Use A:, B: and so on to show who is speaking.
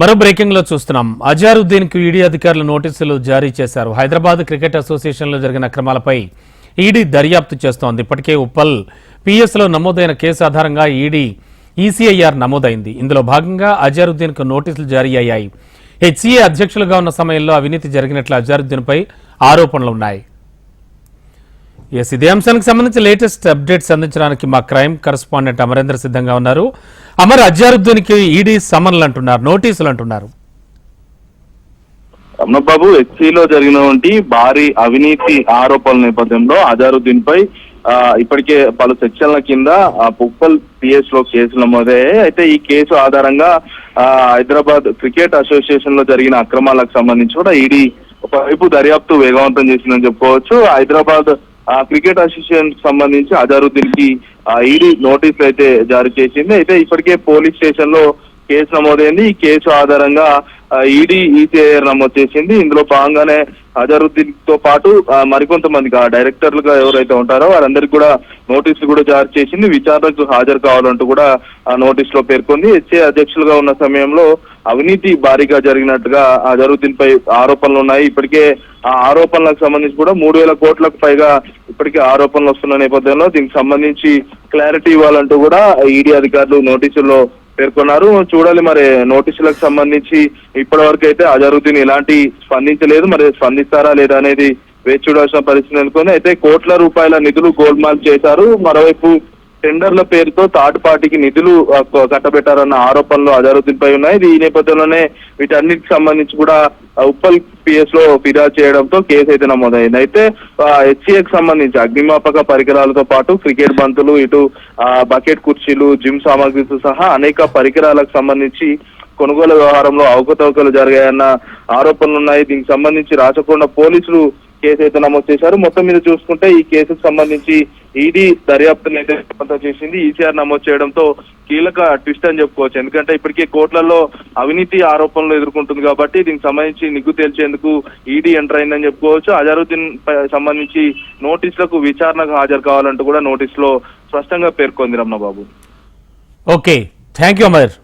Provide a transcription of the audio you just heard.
A: మరో బ్రేకింగ్లో చూస్తున్నాం. అజారుద్దీన్కు ఈడీ అధికారులు నోటీసులు జారీ చేశారు. హైదరాబాద్ క్రికెట్ అసోసియేషన్లో జరిగిన అక్రమాలపై ఈడీ దర్యాప్తు చేస్తోంది. ఇప్పటికే ఉప్పల్ పిఎస్లో నమోదైన కేసు ఆధారంగా ఈడీ ఈసీఐఆర్ నమోదైంది. ఇందులో భాగంగా అజారుద్దీన్కు నోటీసులు జారీ అయ్యాయి. హెచ్సీఏ అధ్యక్షులుగా ఉన్న సమయంలో అవినీతి జరిగినట్లు అజారుద్దీన్ పై ఆరోపణలు ఉన్నాయి ఎస్ ఇదే అంశానికి సంబంధించి లేటెస్ట్ అప్డేట్స్ అందించడానికి మా క్రైమ్ కరస్పాండెంట్ అమరేంద్ర సిద్ధంగా ఉన్నారు. అమర్ అజారుద్దీన్కి ఈడీ సమన్లు అంటున్నారు నోటీసులు అంటున్నారు.
B: రమణబాబు హెచ్సిలో జరిగినటువంటి భారీ అవినీతి ఆరోపణల నేపథ్యంలో అజారుద్దీన్ పై ఇప్పటికే పలు సెక్షన్ల కింద పుప్పల్ పిఎస్లో కేసు నమోదయ్యాయి. అయితే ఈ కేసు ఆధారంగా హైదరాబాద్ క్రికెట్ అసోసియేషన్లో జరిగిన అక్రమాలకు సంబంధించి కూడా ఈడీ ఒకవైపు దర్యాప్తు వేగవంతం చేసిందని చెప్పుకోవచ్చు. హైదరాబాద్ క్రికెట్ అసోసియేషన్కి సంబంధించి అజారుద్దీన్కి ఈడీ నోటీసులు అయితే జారీ చేసింది. అయితే ఇప్పటికే పోలీస్ స్టేషన్లో కేసు నమోదైంది. ఈ కేసు ఆధారంగా ఈడీ ఈసీఐఆర్ నమోదు చేసింది. ఇందులో భాగంగానే అజరుద్దీన్తో పాటు మరికొంతమంది మరికొంతమందికి ఆ డైరెక్టర్లుగా ఎవరైతే ఉంటారో వారందరికీ కూడా నోటీసులు కూడా జారీ చేసింది. విచారణకు హాజరు కావాలంటూ కూడా ఆ నోటీస్లో పేర్కొంది. హెచ్ఏ అధ్యక్షులుగా ఉన్న సమయంలో అవినీతి భారీగా జరిగినట్టుగా అజరుద్దీన్ పై ఆరోపణలు ఉన్నాయి. ఇప్పటికే ఆ ఆరోపణలకు సంబంధించి కూడా మూడు వేల కోట్లకు పైగా ఇప్పటికే ఆరోపణలు వస్తున్న నేపథ్యంలో దీనికి సంబంధించి క్లారిటీ ఇవ్వాలంటూ కూడా ఈడీ అధికారులు నోటీసుల్లో పేర్కొన్నారు. చూడాలి మరి నోటీసులకు సంబంధించి ఇప్పటి వరకు అయితే అజరుద్దీన్ ఎలాంటి స్పందించలేదు. మరి స్పందిస్తారా లేదా అనేది వేచి చూడాల్సిన పరిస్థితి నెలకొని అయితే కోట్ల రూపాయల నిధులు గోల్మాల్ చేశారు. మరోవైపు టెండర్ల పేరుతో థర్డ్ పార్టీకి నిధులు కట్టబెట్టారన్న ఆరోపణలు అజరుద్దీన్ పై ఉన్నాయి. ఈ నేపథ్యంలోనే వీటన్నిటికి సంబంధించి కూడా ఉప్పల్ పిఎస్లో ఫిర్యాదు చేయడంతో కేసు అయితే నమోదైంది. అయితే హెచ్సిఏకి సంబంధించి అగ్నిమాపక పరికరాలతో పాటు క్రికెట్ బంతులు ఇటు ఆ, బకెట్ కుర్చీలు జిమ్ సామాగ్రితో సహా అనేక పరికరాలకు సంబంధించి కొనుగోలు వ్యవహారంలో అవకతవకలు జరిగాయన్న ఆరోపణలు ఉన్నాయి. దీనికి సంబంధించి రాచకొండ పోలీసులు కేసు అయితే నమోదు చేశారు. మొత్తం మీద చూసుకుంటే ఈ కేసుకు సంబంధించి ఈడీ దర్యాప్తును అయితే చేసింది. ఈసీఆర్ నమోదు చేయడంతో కీలక ట్విస్ట్ అని చెప్పుకోవచ్చు. ఎందుకంటే ఇప్పటికే కోర్టులలో అవినీతి ఆరోపణలు ఎదుర్కొంటుంది కాబట్టి దీనికి సంబంధించి నిగ్గు తేల్చేందుకు ఈడీ ఎంటర్ అయిందని చెప్పుకోవచ్చు. అజరుద్దీన్ పై సంబంధించి నోటీసులకు విచారణకు హాజరు కావాలంటూ కూడా నోటీసులో స్పష్టంగా పేర్కొంది Ramanababu.
A: Okay. Thank you Amar.